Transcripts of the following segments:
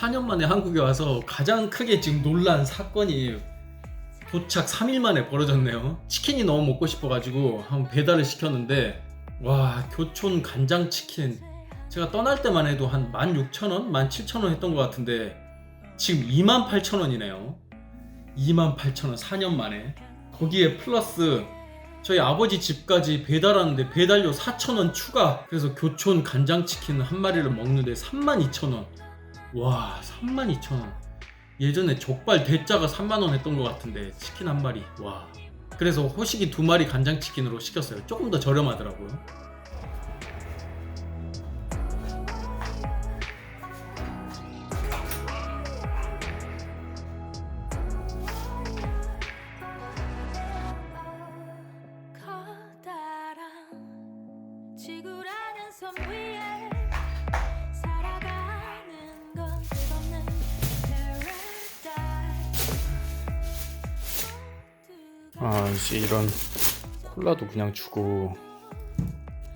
4년 만에 한국에 와서 가장 크게 지금 놀란 사건이 도착 3일 만에 벌어졌네요. 치킨이 너무 먹고 싶어가지고 한번 배달을 시켰는데 와 교촌 간장 치킨 제가 떠날 때만 해도 한 16,000원, 17,000원 했던 것 같은데 지금 28,000원이네요. 28,000원 4년 만에 거기에 플러스 저희 아버지 집까지 배달하는데 배달료 4,000원 추가 그래서 교촌 간장치킨 한 마리를 먹는데 32,000원 와 32,000원. 예전에 족발 대짜가 3만원 했던 것 같은데 치킨 한 마리. 와. 그래서 호식이 두 마리 간장치킨으로 시켰어요. 조금 더 저렴하더라고요. 커다란 지구라는 섬 위 아 이제 이런 콜라도 그냥 주고.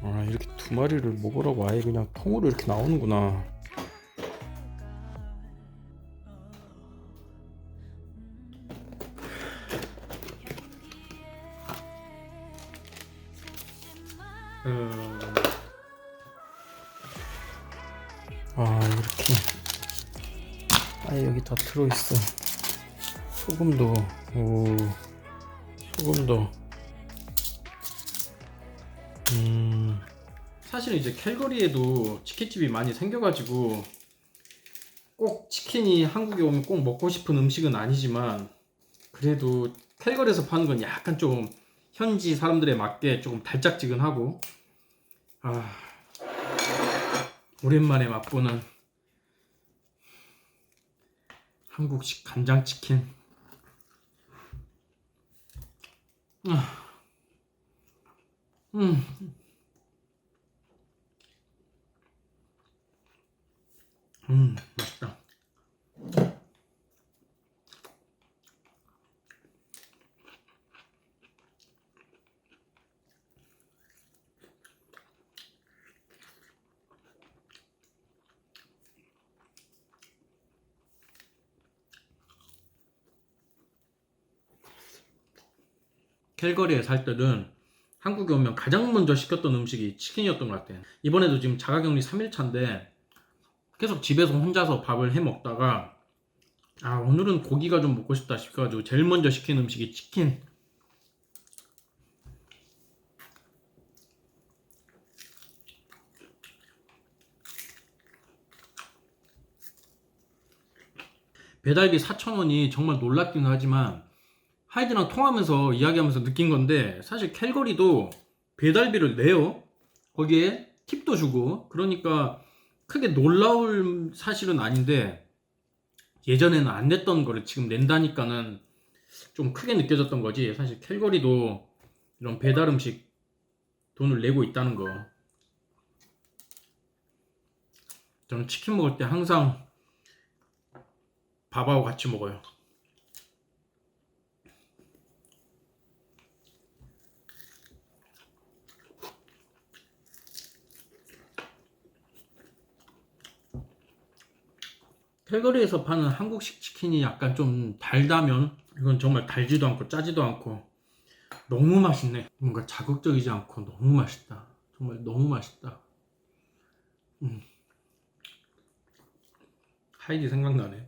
아 이렇게 두 마리를 먹으라고 아예 그냥 통으로 이렇게 나오는구나. 음... 아 이렇게 아예 여기 다 들어있어. 소금도. 오 소금도 음. 사실 이제 캘거리에도 치킨집이 많이 생겨가지고 꼭 치킨이 한국에 오면 꼭 먹고 싶은 음식은 아니지만 그래도 캘거리에서 파는 건 약간 좀 현지 사람들에 맞게 조금 달짝지근하고 아 오랜만에 맛보는 한국식 간장치킨 아. 음. 음, 맛있다. 캘거리에 살 때는 한국에 오면 가장 먼저 시켰던 음식이 치킨이었던 것 같아요. 이번에도 지금 자가격리 3일차인데 계속 집에서 혼자서 밥을 해 먹다가 아 오늘은 고기가 좀 먹고 싶다 싶어가지고 제일 먼저 시킨 음식이 치킨. 배달비 4,000원이 정말 놀랍긴 하지만 하이드랑 통하면서 이야기하면서 느낀 건데 사실 캘거리도 배달비를 내요. 거기에 팁도 주고 그러니까 크게 놀라울 사실은 아닌데 예전에는 안 냈던 거를 지금 낸다니까는 좀 크게 느껴졌던 거지. 사실 캘거리도 이런 배달 음식 돈을 내고 있다는 거. 저는 치킨 먹을 때 항상 밥하고 같이 먹어요. 캘거리에서 파는 한국식 치킨이 약간 좀 달다면 이건 정말 달지도 않고 짜지도 않고 너무 맛있네. 뭔가 자극적이지 않고 너무 맛있다. 정말 너무 맛있다. 음. 하이디 생각나네.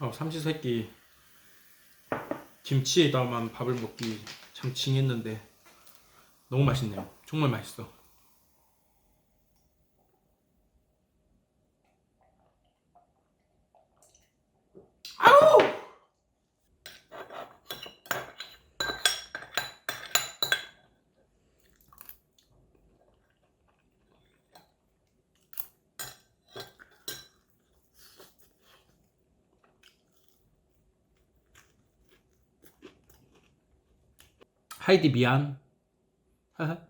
어, 삼시세끼 김치에다만 밥을 먹기 참 징했는데 너무 맛있네요. 정말 맛있어. 하이디 미안. 하하.